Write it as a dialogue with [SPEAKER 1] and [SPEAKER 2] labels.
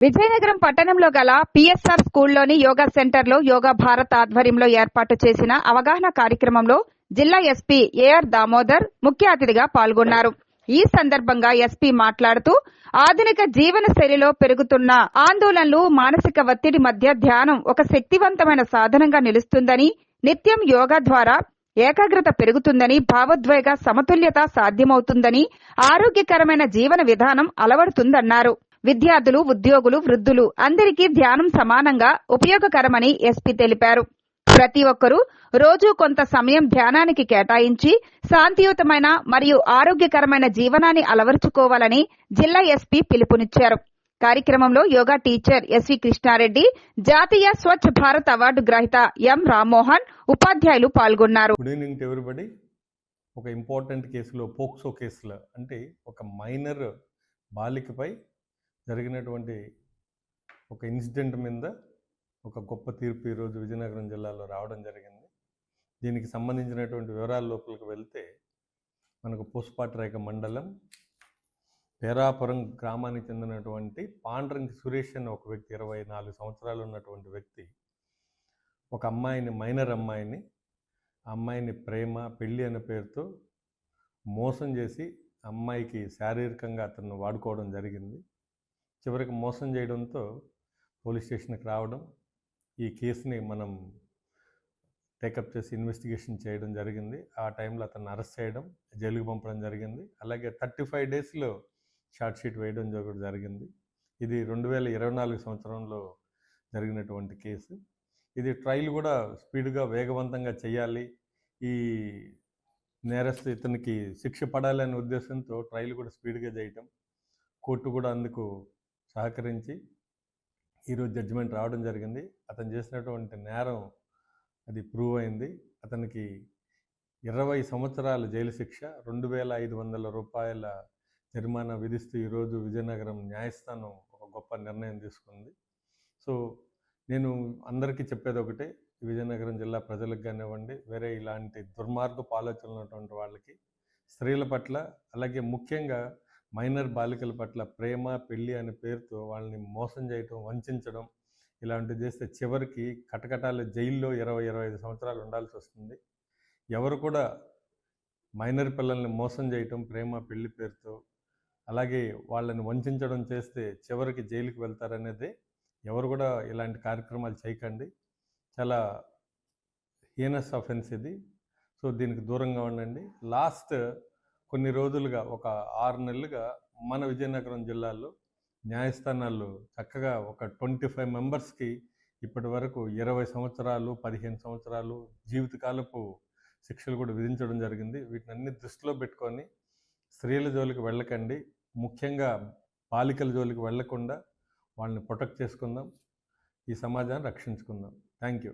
[SPEAKER 1] విజయనగరం పట్టణంలో గల పిఎస్ఆర్ స్కూల్లోని యోగా సెంటర్లో యోగా భారత్ ఆధ్వర్యంలో ఏర్పాటు చేసిన అవగాహన కార్యక్రమంలో జిల్లా ఎస్పీ ఏఆర్ దామోదర్ ముఖ్య అతిథిగా పాల్గొన్నారు. ఈ సందర్భంగా ఎస్పీ మాట్లాడుతూ ఆధునిక జీవన శైలిలో పెరుగుతున్న ఆందోళనలు మానసిక ఒత్తిడి మధ్య ధ్యానం ఒక శక్తివంతమైన సాధనంగా నిలుస్తుందని నిత్యం యోగా ద్వారా ఏకాగ్రత పెరుగుతుందని భావోద్వేగ సమతుల్యత సాధ్యమవుతుందని ఆరోగ్యకరమైన జీవన విధానం అలవడుతుందన్నారు. విద్యార్థులు ఉద్యోగులు వృద్ధులు అందరికీ ధ్యానం సమానంగా ఉపయోగకరమని ఎస్పీ తెలిపారు. ప్రతి ఒక్కరూ రోజు కొంత సమయం ధ్యానానికి కేటాయించి శాంతియుతమైన మరియు ఆరోగ్యకరమైన జీవనాన్ని అలవరుచుకోవాలని జిల్లా ఎస్పీ పిలుపునిచ్చారు. కార్యక్రమంలో యోగా టీచర్ ఎస్వి కృష్ణారెడ్డి జాతీయ స్వచ్ఛ భారత్ అవార్డు గ్రహీత ఎం రామ్మోహన్ ఉపాధ్యాయులు పాల్గొన్నారు.
[SPEAKER 2] గుడ్ ఈవినింగ్ ఒక ఇంపార్టెంట్ కేసులో పోక్సో కేసులో అంటే ఒక మైనర్ బాలికపై జరిగినటువంటి ఒక ఇన్సిడెంట్ మీద ఒక గొప్ప తీర్పు ఈరోజు విజయనగరం జిల్లాలో రావడం జరిగింది. దీనికి సంబంధించినటువంటి వివరాల లోపలికి వెళ్తే మనకు పూసపాటిరేఖ మండలం పేరాపురం గ్రామానికి చెందినటువంటి పాండ్రంగి సురేష్ అనే ఒక వ్యక్తి ఇరవై నాలుగు సంవత్సరాలు ఉన్నటువంటి వ్యక్తి ఒక అమ్మాయిని మైనర్ అమ్మాయిని అమ్మాయిని ప్రేమ పెళ్ళి అనే పేరుతో మోసం చేసి అమ్మాయికి శారీరకంగా అతను వాడుకోవడం జరిగింది. చివరికి మోసం చేయడంతో పోలీస్ స్టేషన్కి రావడం ఈ కేసుని మనం టేకప్ చేసి ఇన్వెస్టిగేషన్ చేయడం జరిగింది. ఆ టైంలో అతను అరెస్ట్ చేయడం జైలుకి పంపడం జరిగింది. అలాగే థర్టీ ఫైవ్ డేస్లో షార్ట్ షీట్ వేయడం కూడా జరిగింది. ఇది రెండు వేల ఇరవై నాలుగు సంవత్సరంలో జరిగినటువంటి కేసు. ఇది ట్రయల్ కూడా స్పీడ్గా వేగవంతంగా చేయాలి. ఈ నేరస్తు ఇతనికి శిక్ష పడాలి అనే ఉద్దేశంతో ట్రయల్ కూడా స్పీడ్గా చేయటం కోర్టు కూడా అందుకు సహకరించి ఈరోజు జడ్జిమెంట్ రావడం జరిగింది. అతను చేసినటువంటి నేరం అది ప్రూవ్ అయింది. అతనికి ఇరవై సంవత్సరాల జైలు శిక్ష రెండు వేల ఐదు వందల రూపాయల జరిమానా విధిస్తూ ఈరోజు విజయనగరం న్యాయస్థానం ఒక గొప్ప నిర్ణయం తీసుకుంది. సో నేను అందరికీ చెప్పేది ఒకటే విజయనగరం జిల్లా ప్రజలకు కానివ్వండి వేరే ఇలాంటి దుర్మార్గపు ఆలోచనలు ఉన్నటువంటి వాళ్ళకి స్త్రీల పట్ల అలాగే ముఖ్యంగా మైనర్ బాలికల పట్ల ప్రేమ పెళ్ళి అనే పేరుతో వాళ్ళని మోసం చేయటం వంచడం ఇలాంటివి చేస్తే చివరికి కటకటాల జైల్లో ఇరవై ఇరవై ఐదు సంవత్సరాలు ఉండాల్సి వస్తుంది. ఎవరు కూడా మైనర్ పిల్లల్ని మోసం చేయటం ప్రేమ పెళ్ళి పేరుతో అలాగే వాళ్ళని వంచడం చేస్తే చివరికి జైలుకి వెళ్తారనేది ఎవరు కూడా ఇలాంటి కార్యక్రమాలు చేయకండి. చాలా హీనస్ అఫెన్స్ ఇది. సో దీనికి దూరంగా ఉండండి. లాస్ట్ కొన్ని రోజులుగా ఒక ఆరు నెలలుగా మన విజయనగరం జిల్లాలో న్యాయస్థానాలు చక్కగా ఒక ట్వంటీ ఫైవ్ మెంబర్స్కి ఇప్పటి వరకు ఇరవై సంవత్సరాలు పదిహేను సంవత్సరాలు జీవితకాలపు శిక్షలు కూడా విధించడం జరిగింది. వీటిని అన్ని దృష్టిలో పెట్టుకొని స్త్రీల జోలికి వెళ్ళకండి. ముఖ్యంగా బాలికల జోలికి వెళ్ళకుండా వాళ్ళని ప్రొటెక్ట్ చేసుకుందాం. ఈ సమాజాన్ని రక్షించుకుందాం. Thank you